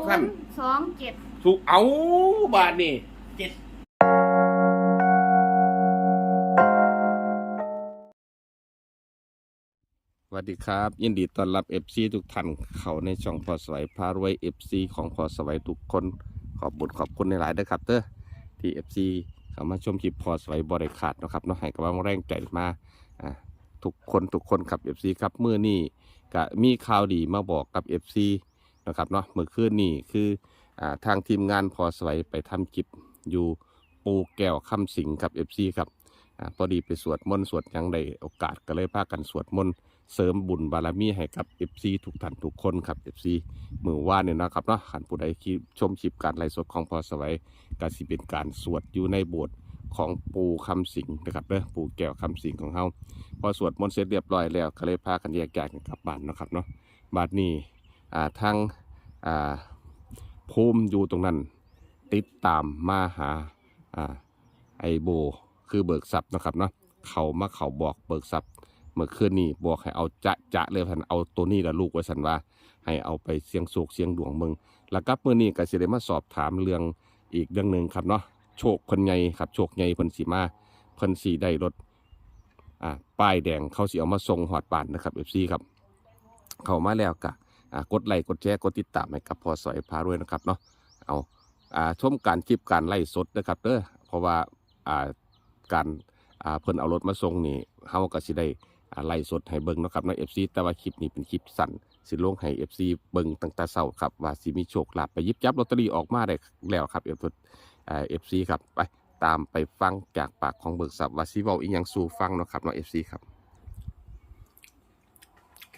กับขั้นสองเจ็ดถูกเอาบาทนี่เจ็ดสวัสดีครับ ยินดีต้อนรับ FC ทุกท่านเขาในช่องพอสวัยพารวย FC ของพอสวัยทุกคนขอบบุญขอบคุณในหลายๆเด้อครับเด้อที่ FC เข้ามาชมคลิปพอสวัยบริขาดเนาะครับเนาะให้กำลังแรงใจมาอ่าทุกคนทุกคนครับ FC ครับเมื่อนี้ก็มีข่าวดีมาบอกกับ FC นะครับเนาะเมื่อคืนนี้คืออทางทีมงานพอสวยไปทำคลิปอยู่ปูแก้วคำสิงกับ FC ครับอพอดีไปสวดมนต์สวดยังได้โอกาสก็เลยพากันสวดมนต์เสริมบุญบารมีให้กับ FC ทุกท่านทุกคนครับ FC มือว่าเนี่ยนะครับเนาะขันผู้ใดที่ชมคลิปการไลฟ์สดของพอสวัยก็สิเป็นการสวดอยู่ในโบสถ์ของปู่คำสิงนะครับเด้อปูแก้วคำสิงของเฮาพอสวดมนต์เสร็จเรียบร้อยแล้วก็เลยพากันแยกย้ายกันกลับบ้านนะครับเนาะบัดนี้ ทางภูมิอยู่ตรงนั้น ติดตามมาหาอไอโบ คือเบิกทรัพย์นะครับเนาะเขามาเขาบอกเบิกทรัพย์เมื่อคืนนี้บอกให้เอาจะจะเลยพันเอาตัวนี้ละลูกไว้สันว่า ให้เอาไปเสียงโศกเสียงดวงเมืองแล้วก็เมื่อนี้ก็สิได้มาสอบถามเรื่องอีกเรื่องหนึ่งครับเนาะโชคคนใหญ่ครับโชคใหญ่พิ่นสีมาพิ่นสีได้รถอ่าป้ายแดงเขาสิเอามาส่งหอดบ้านนะครับ FC ครับ เขามาแล้วก็อ่า กดไลค์กดแชร์กดติดตามให้กับพอสอยพารวยนะครับเนาะเอาชมการคลิปการไล่สดนะครับเด้อเพราะว่าการเพิ่นเอารถมาส่งนี่เฮาก็สิได้ไล่สดให้เบิ่งนะครับใน FC แต่ว่าคลิปนี้เป็นคลิปสั้นสิลงให้ FC เบิ่งตั้งแต่เช้าครับว่าสิมีโชคลาภไปยิบจับลอตเตอรี่ออกมาได้แล้วครับ FC เอ่อ FC ครับไปตามไปฟังจากปากของเบิกทรัพย์ว่าสิเว้าอีหยังสู่ฟังเนาะครับเนาะ FC ครับ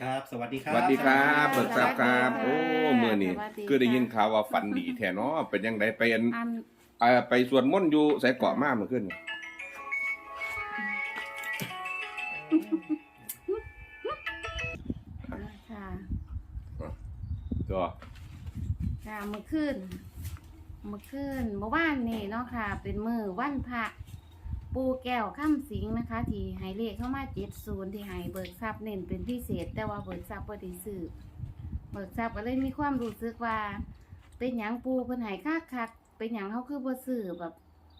ครับ สวัสดีคสรับ วัสดีครับสวัเบิสกดีทครัรับบครับสวัสดีค่ะโอ้มื้อนี้สวัสดีค่ะ คือได้ยินข่าวว่าฝันดีแท้เนาะเป็นยังไงไปอันอันเอ่อไปสวดมนต์อยู่ไสเกาะมาเมื่อคืนนี่ค่ะก็ค่ะเมื่อคืนเมื่อคืนเมื่อวานนี่เนาะค่ะ เป็นมือวันพระ ปูแก้วข้ามสิงนะคะ ที่ให้เลขเข้ามาเจ็ดศูนย์ที่ให้เบิกทรัพย์เน้นเป็นพิเศษ แต่ว่าเบิกทรัพย์บ่ได้ซื้อเบิกทรัพย์ก็เลยมีความรู้สึกว่า เป็นหยังปูเพิ่นให้คักคักๆเป็นหยังเขาคือบ่ซื้อแบบ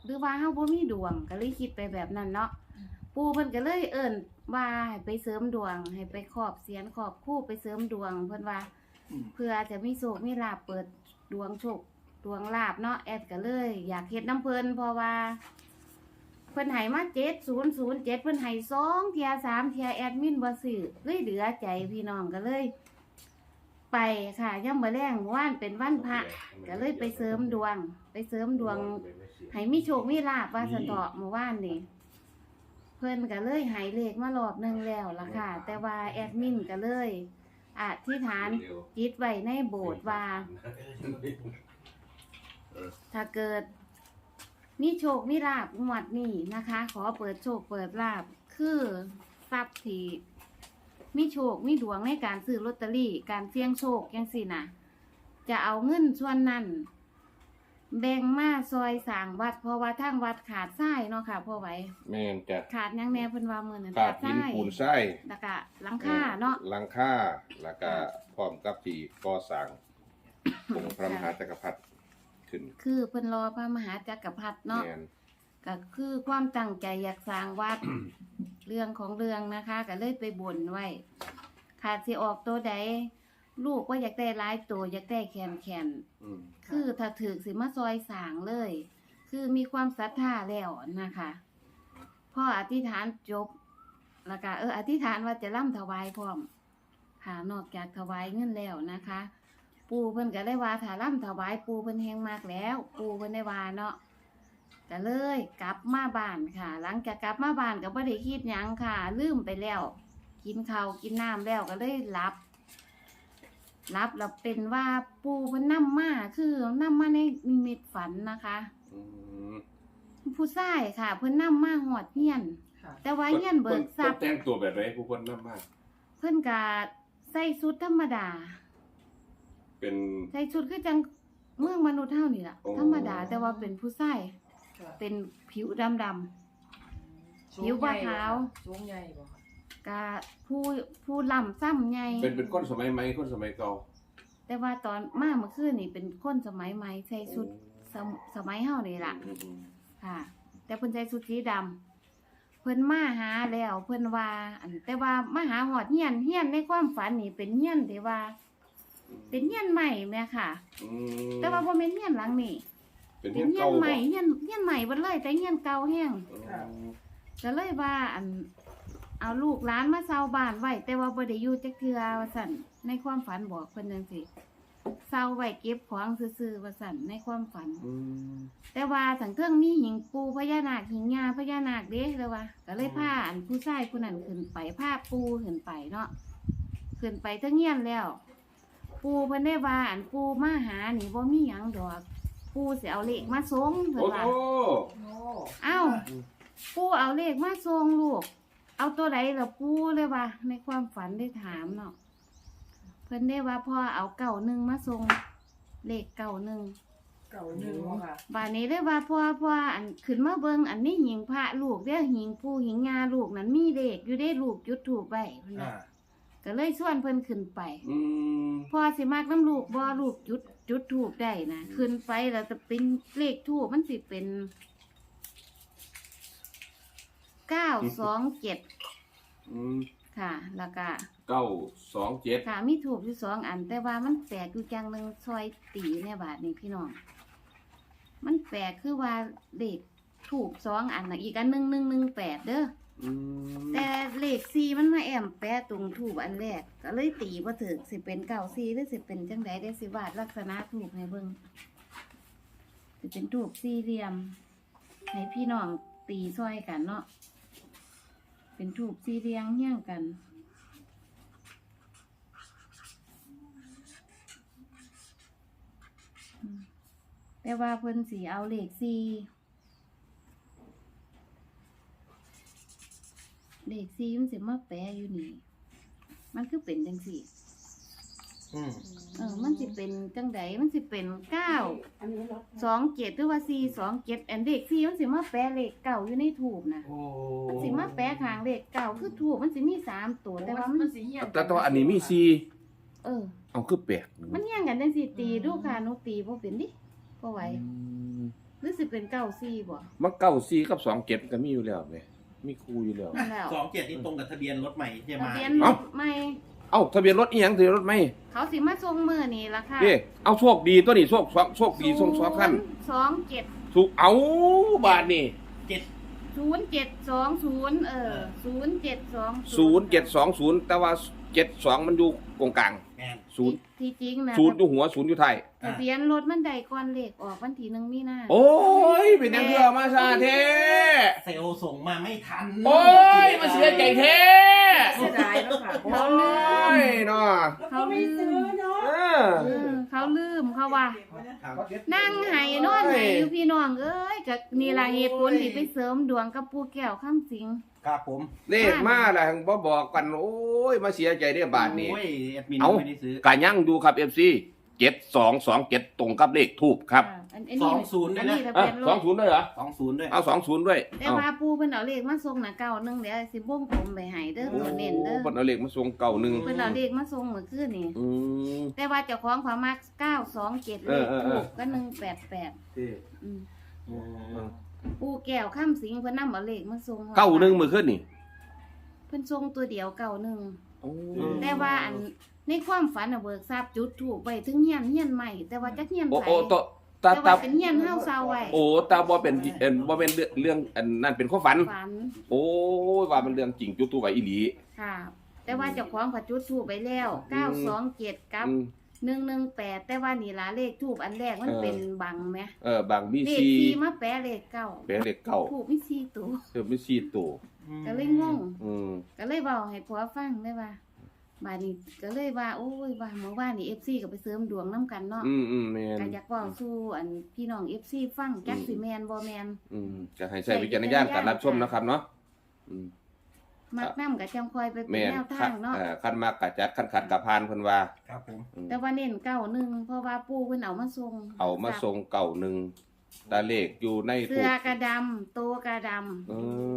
หรือว่าเฮาบ่มีดวงก็เลยคิดไปแบบนั้นเนาะปูเพิ่นก็เลยเอิ้นว่าให้ไปเสริมดวง ให้ไปขอบเสียนขอบคู่ไปเสริมดวง เพิ่นว่าอืมเพื่อจะมีโชคมีลาบเปิดดวงโชคดวงลาบเนาะแอดก็เลย อยากเฮ็ดน้ำเพิ่นเพราะว่า เพิ่นให้มาเจ็ดศูนย์ศูนย์เจ็ดเพิ่นให้สองเทียสามเทียแอดมินบ่ซื้อเลยเหลือใจพี่น้องก็เลย ไปค่ะย่ำมื้อแรงว่านเป็นวันพระก็เลยไปเสริมดวง ไปเสริมดวงให้มีโชคมีลาบว่าสนเถาะเมื่อวานนี่เพิ่นก็เลยใหายเลขมารอบหนึงแล้วล่ะค่ะ แต่ว่าแอดมินก็เลยอธิษฐานจิตไว้ในโบสถ์ว่า ถ้าเกิด มีโชคมีลาบงวดนี้นะคะ ขอเปิดโชคเปิดลาบคือทรัพย์ที่มีโชคมีดวงในการซื้อลอตเตอรี่ การเสี่ยงโชคยังสินะจะเอาเงินส่วนนั้น แบ่งมาซอยสร้างวัด เพราะว่าทางวัดขาดทรายเนาะค่ะพ่อไหวแม่นจะขาดหยังแน่เพิ่นว่ามื้อนั้นขาดทหินรายปูนทรายแล้วก็หลังคาเนาะ หลังคาแล้วก็พร้อมกับที่ก่อสร้างองค์พระมหาจักรพรรดิ ขึ้นคือเพิ่นรอพระมหาจักรพรรดิเนาะแม่นก็คือความตั้งใจอยากสร้างวัด เรื่องของเรื่องนะคะ ก็เลยไปบ่นไว้ขาดสิออกตัวใดลูกว่าอยากได้หลายตัวอยากได้แขนแขน อืมๆคือถ้าถือสิมาซอยสร้างเลย คือมีความศรัทธาแล้วนะคะพ่ออธิษฐานจบแล้วก็เอออธิษฐานว่าจะร่ำถวายพร้อมค่ะนอกจากถวายเงินแล้วนะคะ ปูเพิ่นก็ได้ว่าถ้าร่ำถวายปูเพิ่นแฮงมากแล้ว ปูเพิ่นได้ว่าเนาะก็เลยกลับมาบ้านค่ะ หลังจากกลับมาบ้านก็บ่ได้คิดหยังค่ะ ลืมไปแล้ว กินข้าวกินน้ำแล้วก็เลยหลับหลับแล้วเป็นว่าปูเพิ่นนำมาคือนำมาในนิมิตฝันนะคะ อืมผู้ชายค่ะ เพิ่นนำมาหอดเฮียน ค่ะแต่ว่าเฮียนเบิกทรัพย์ แต่งตัวแบบไหนผู้คนนำมาก เพิ่นก็ใส่ชุดธรรมดา เป็น ใส่ชุดคือจังเมืองมนุษย์เฮานี่ล่ะ โอ้ ธรรมดาแต่ว่าเป็นผู้ชายค่ะเป็นผิวดำดำผิวบ่ขาว สูงใหญ่บ่ค่ะกะผู้ผู้ลำซ้ำใหญ่เป็นเป็นคนสมัยใหม่คนสมัยเก่าแต่แต่ว่าตอนมาเมื่อคืนนี่เป็นคนสมัยใหม่ใส่ชุดสมสมัยเฮานี่ล่ะ อืมอืมค่ะแต่เพิ่นใส่ชุดสีดำเพิ่นมาหาแล้วเพิ่นว่า อันแต่ว่ามาหาหอดเฮียนเฮียนในความฝันนี่เป็นเฮียนที่ว่า เป็นเฮียนใหม่แม่ค่ะ อืมแต่ว่าบ่แม่นเฮียนหลังนี่เป็นเป็เฮียนนเฮียเก่านใหบ่ม่เฮียนเฮียนใหม่เบิดเลยแต่เฮียนเก่าแฮงอืมก็เลยว่าอันเอาลูกหลานมาเซาบ้านไว้แต่ว่าบ่ได้อยู่จักเทื่อว่าซั่นในความฝันบอกเพิ่นจังซี่เซาไว้เก็บของซื่อๆว่าซั่นในความฝัน อืม แต่ว่าสังเทิงมีหิงปูพญานาคหิงงาพญานาคเด้เลยว่าก็เลยพาอันผู้ชายผู้นั้นขึ้นไปพาปูขึ้นไปเนาะขึ้นไปเทั้งเงียนแล้ว ปูเพิ่นได้ว่าอันปูมาหานี่บ่มีหยังดอกปูสิเอาเลขมาส่งเพิ่โอ้นว่าโหเอ้าปูเอาเลขมาส่งลูก เอาตัวใดล่ะปูเลยว่าในความฝันได้ถามเนาะเพิ่นได้ว่าพ่อเอาเก่าหนึ่งมาส่งเลขเก่าหนึ่ง เก่าหนึ่งบ่ค่ะบานนี้เลยว่าพ่อพ่ออันขึ้นมาเบิ่งอันนี้หิงพระลูกเด้อหิงผู้หิงงาลูกนั้นมีเลขอยู่ได้ลูกจุดถูกไว้เพิ่นอ่าว่า ก็เลยชวนเพิ่นขึ้นไป อืมพ่อสิมากน้ำลูกบ่ลูกจุดจุดถูกได้นะขึ้นไปแล้วจะเป็นเลขถูกมันสิเป็นเก้าสองเจ็ดอืมค่ะ แล้วก็เก้าสองเจ็ดค่ะมีถูกอยู่สองอัน แต่ว่ามันแปลกอยู่จังหนึ่งซอยตีเนี่ยบาทนี่พี่น้อง มันแปลกคือว่าเลขถูกสองอันนะอีกอันหนึ่งหนึ่งหนึ่งแปดเด้อ อืมแต่เลขสี่มันมาแอมแปะตรงถูกอันแรกก็เลยตีว่าถึกสิเป็นเก้าสี่หรือสิเป็นจังใดได้สิวาดลักษณะถูกให้เบิ่งสิเป็นถูกสี่เหลี่ยมให้พี่น้องตีซอยกันเนาะเป็นถูกสี่เหลี่ยมเฮี้ยงกัน แต่ว่าเพิ่นสีเอาเลขสี่ เลขสี่มันสิมาแปะอยู่นี่ มันคือเป็นจังสี่ อืมเออ มันสิเป็นจังใดมันสิเป็นเก้าสองเจ็ดหรือว่าสี่สองเจ็ดอันเลขสี่มันสิมาแปะเลขเก่าอยู่ในถูกนะโอ้มันสิมาแปะข้างเลขเก่าคือถูกมันสิมีสามตัวแต่ว่ามันสีเหี่ยแต่ตัวอันนี้มีสี่เออ เอาคือแปลกมันแย่งกันจังสี่ตีดูค่ะหนูตีบ่เป็นดิบ่ไหวอืมหรือสิเป็นเก้าสี่บ่มันเก้าสี่กับสองเจ็ดก็มีอยู่แล้วเลย มีครูอยู่แล้ว นั่นแล้วสองเจ็ดนี่ตรงกับทะเบียนรถใหม่ที่จะทะมาเบียนรเอ้า ถไม่เอ้าทะเบียนรถอีหยังทะเบียนรถไหมเขาสิมาส่งมือนี่ละค่ะนี่เอาโชคดีตัวนี้โชคโชคดีส่งสองขั้นสองเจ็ดถูกเอาบาทนี่เจ็ด ศูนย์เจ็ดสองศูนย์เออศูนย์เจ็ดสองศูนย์เจ็ดสองศูนย์แต่ว่าเจ็ดสองมันอยู่ตรงกลางแมน ศูนย์ที่จริงนะศูนย์อยู่หัวศูนย์อยู่ท้ายทะเบียนรถมันใดก่อนเลขออกวันที่หนึ่งมีนาโอ้ยเป็นยังเพื่อมาซาเทเซลลส่งมาไม่ทันโอ้ยมาเสียใจเท เสียดายแล้วค่ะโอ้ยเนาะเขาลืมเออเออเขาลืมเขาว่า ครับนั่งไห้นอนไห้อยู่พี่น้องเอ้ยก็นี่ล่ะเหตุผลที่ไปเสริมดวงกับปู่แก้วคำสิง ครับผมเลขมาแล้วบ่บอกกัน โอ้ย มาเสียใจได้บาทนี้ โอ้ยแอดมินเอ้าไม่ได้ซื้อกายั่งดูครับ FC เจ็ดสองสองเจ็ดตรงกับเลขทูบครับอ่าอันอันสนี้องศูนย์ด้อัวนยนะนี้ทะอะเบียนรสองถศูนย์ด้วยเหรอสองศูนย์ด้วย เอาสองศูนย์ด้วยแต่เอาว่าปูเพิ่นเอาเลขมาส่งน่ะเก้าหนึงเดี๋ยวสิบ่งผมไปให้เด้อตัวเน้นเด้อเพิ่นเอาเลขมาส่งเก่าหนึ่งเพิ่นเอาเลขมาส่งเมื่อคืนนี่อืม แต่ว่าเจ้าของความมัก927เลขเออเออเอถูอ กก็188อืมอืมปูแก้วคำสิงเพิ่นนำเอาเลขมาส่งเก่าหนึ่งมือขึ้นนี่เพิ่นส่งตัวเดียวเก่าหนึงโอ้ แต่ว่าอัน ในความฝันน่ะเบิกทราบจุดถูกไว้ถึงเฮียนเฮียนใหม่แต่ว่าจักเฮียนโอ้ไผโอ้ตตาแต่ตาว่าเป็นเฮียนเฮาเซาไว้โอ้ตาบ่เป็นเอ็นบ่เป็นเรื่องเรื่องอันนั่นเป็นข้อฝัน ฝันโอ้ยว่ามันเรื่องจริงจุดตัวไว้อีหลีค่ะ แต่ว่าเจ้าของก็จุดถูกไปแล้ว927กับ อืมหนึ่งหนึ่งแปดแต่ว่านี่ละเลขทูบอันแรกมันเออเป็นบังไหมเออบางมีเลขซีสี่มาแปะเลขเก้าเป็นเลขเก่าถูกไม่สี่ตัวเออมีซีตัวก็เลยงงอืมก็เลยบอกให้ผัวฟังได้ว่า บาดนี้ก็เลยว่าโอ้ยว่าเมื่อวานนี่เอฟซีก็ไปเสริมดวงน้ำกันเนาะอืมอืมแม่นก็อยากบอกสู่อันพี่น้องเอฟซีฟังจักสิแมนบ่แมน อืมจะให้ใช้วิจารณญาณการรับชมนะครับเนาะอืมมักน้ำกับจังคอยไปเป็นแม่นแนวคัทางเนาะเอ่อคันมากกะจัดคันขัดกะพานเพิ่นว่าครับผม อืมแต่ว่าเน้นเก้าหนึ่งเพราะว่าปู่เพิ่นเอามาส่งเอามาทรงเก่าหนึ่งตาเลขอยู่ในเสื้ถูอกกระดำโตกระดเอ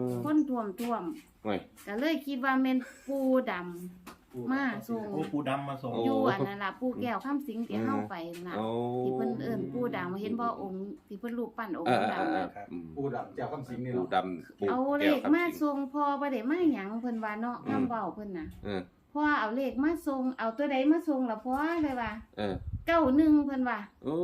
อำคนท่วมท่วมโอ้ยก็เลยคิดว่าแม่นปูดำ มาส่งโอ้ปูดำมาส่งโอ้อยู่อันนั้นล่ะปู่แก้วคำสิงที่เฮาไปน่ะโอ้ที่เพิ่นเอิ้นปู่ดำเห็นบ่องค์ที่เพิ่นรูปปั้นองเอค์อเออดำเออน่ะอืมปูดับเจ้าคำสิงนี่ปูเนาะดำปูเอาเลแก้วขคำมาสิงส่งพอบ่ได้มาหยังเพิ่นว่าเนาะอืมคำเว้าเพิ่นน่ะเออพ่อเอาเลขมาส่งเอาตัวใดมาส่งล่ะพ่อเลยว่าเออเก้าหนึ่งเพิ่นว่าโอ้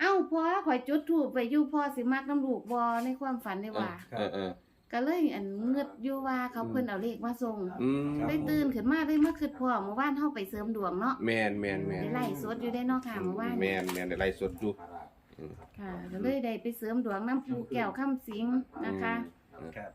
เอ้าพ่อข่อยจุดธูปไปอยู่พ่อสิมักน้ำลูกบ่ในความฝันได้ว่าเออเออ ก็เลยอันเงึดอยู่ว่าเขาเพิ่นเอาเลขมาส่งอืมได้ตื่นขึ้นมาได้มาคิดพ่อเมื่อวานเฮาไปเสริมดวงเนาะแมนแมนแมนได้ไล่สดอยู่ได้เนาะค่ะเมื่อวานแมนแมนได้ไล่สดอยู่ ค่ะก็เลยได้ไปเสริมดวงน้ำปูแก้วคำสิงนะคะ ครับ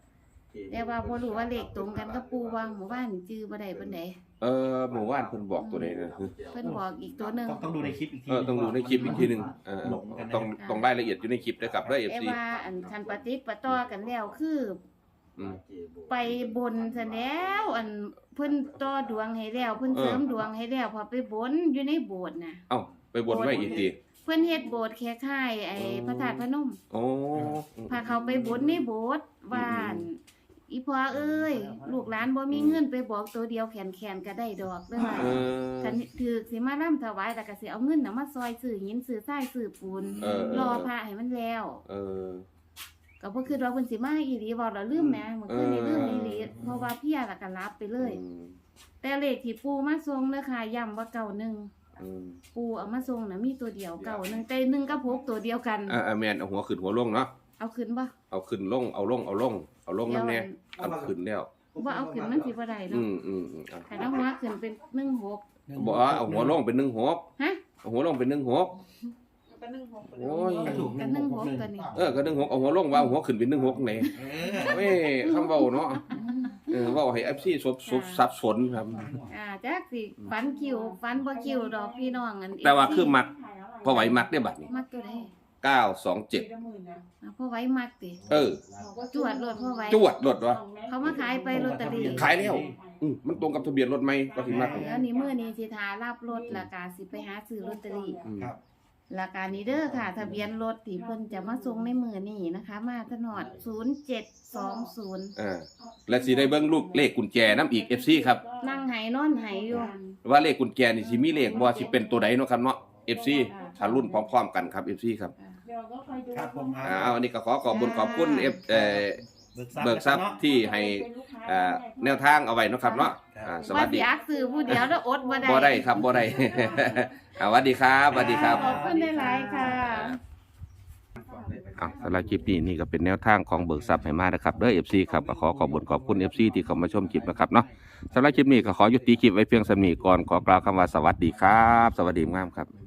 แต่ว่าบ่รู้ว่าเลขตรงกันกับปูว่าเมื่อวานนี่จื้อบ่ได้ปานใดเออหมู่บ้านเพิ่นบอกตัวใดนะเพิ่นบอกอีกตัวหนึง ต้องต้องดูในคลิปอีกทีเออต้องดูในคลิปอีกทีหนึงเออหลงกันนะต้องต้องรายละเอียดอยู่ในคลิปด้วยครับเด้อแต่ FC ว่าอันคันปฏิดประต่อกันแล้วคือ อืม ไปบนซะแล้ว อันเพิ่นต่อดวงให้แล้ว เพิ่นเสริมดวงให้แล้วพอไปบนอยู่ในโบสถ์น่ะ เอ้าไปบนไว้อีกที เพิ่นเฮ็ดโบสถ์แค่ค่ายไอ้อ๋อ พระธาตุพนม โอ้ พาเขาไปบนในโบสถ์ว่าอั่น อีพ่อเอ้ย ลูกหลานบ่มีเงินไปบอกตัวเดียวแขนๆก็ได้ดอกเด้อว่าเออคันถือสิมาร่ำถวายแล้วก็สิเอาเงินน่ะมาซอยซื้อหินซื้อทรายซื้อปูนเออ รอพระให้มันแล้ว เออ ก็บ่คิดว่าเพิ่นสิมาอีหลีบ่เราลืมแหมเมื่อคืนนี้ลืมอีหลีเพราะว่าเพียแล้วก็รับไปเลย อืมแต่เลขที่ปูมาส่งเด้อค่ะย้ำว่าเก่าหนึ่งอืมปูเอามาส่งน่ะมีตัวเดียวเก่าหนึ่งแต่หนึ่งกับหกตัวเดียวกันอ่าอ่าแมนเอาหัวขึ้นหัวลงเนาะเอาขึ้นบ่เอาขึ้นลงเอาลงเอาลง เอาลงนั่นแน่เอาขึ้นแล้วว่าเอาขึ้นมันสิบ่ได้อืเนาะมอืมอืมอะถ้าเอาหัวขึ้นเป็นหนึ่งหกบอกว่าเอาหัวลงเป็นหนึ่งหกฮะเอาหัวลงเป็นหนึ่งหกก็นึ่งหกโอ้ยก็ถูกกันหนึ่งหกตัวนี้เออก็หนึ่งหกเอาหัวลงว่าเอาหัวขึ้นเป็นหนึ่งหกไหนเออเว้ยคำเบาเนาะเออเว่าให้เอฟซีสบสบสับสนครับ อ่าจักสิฟันคิวฟันบ่คิวดอกพี่น้องอันแต่ว่าคือมักพอไหวมักได้บัดนี้มักตัวใด เก้าสองเจ็ดอ่าพ่อไว้มักติเออ จวดรถพ่อไว้จวดรถวะ เขามาขายไปลอตเตอรี่ขายแล้ว อืมมันตรงกับทะเบียนรถไหมก็ถึงมักเดี๋ยวนี้มื้อนี้สิทารับรถแล้วก็สิไปหาซื้อลอตเตอรี่อืมครับราคานี้เด้อค่ะ ทะเบียนรถที่เพิ่นจะมาส่งในมือนี้นะคะ มาถนอด 0720 อ่าและสิได้เบิ่งลูกเลขกุญแจน้ำอีกเอฟซีครับ นั่งไหนนอนไหอยู่ว่าเลขกุญแจนี่สิมีเลขบ่สิเป็นตัวใดเนาะครับเนาะ FC ถ้ารุ่นพร้อมๆกันครับ FC ครับ ค รับผมอ่าเอาอันนี้ก็ขอขอบคุณขอบคุณ F เอ่อเบิกทรัพย์ที่ให้อ่าแนวทางเอาไว้เนาะครับเนาะอ่าสวัว่าสสิดีอักซื้อผู้เดียวแล้วอดบ่ได้บ่ได้ครับบ่ได้อ่าสวัสดีครับสวัสดีครับ ขอบคุณหลายๆค่ะ อะสำหรับคลิปนี้นี่ก็เป็นแนวทางของเบิกทรัพย์ให้มานะครับเด้อ FC ครับก็ขอขอบคุณขอบคุณ FC ที่เข้ามาชมคลิปนะครับเนาะสำหรับคลิปนี้ก็ขอยุติคลิปไว้เพียงสำนีก่อนขอกล่าวคำว่าสวัสดีครับ สวัสดีงามครับ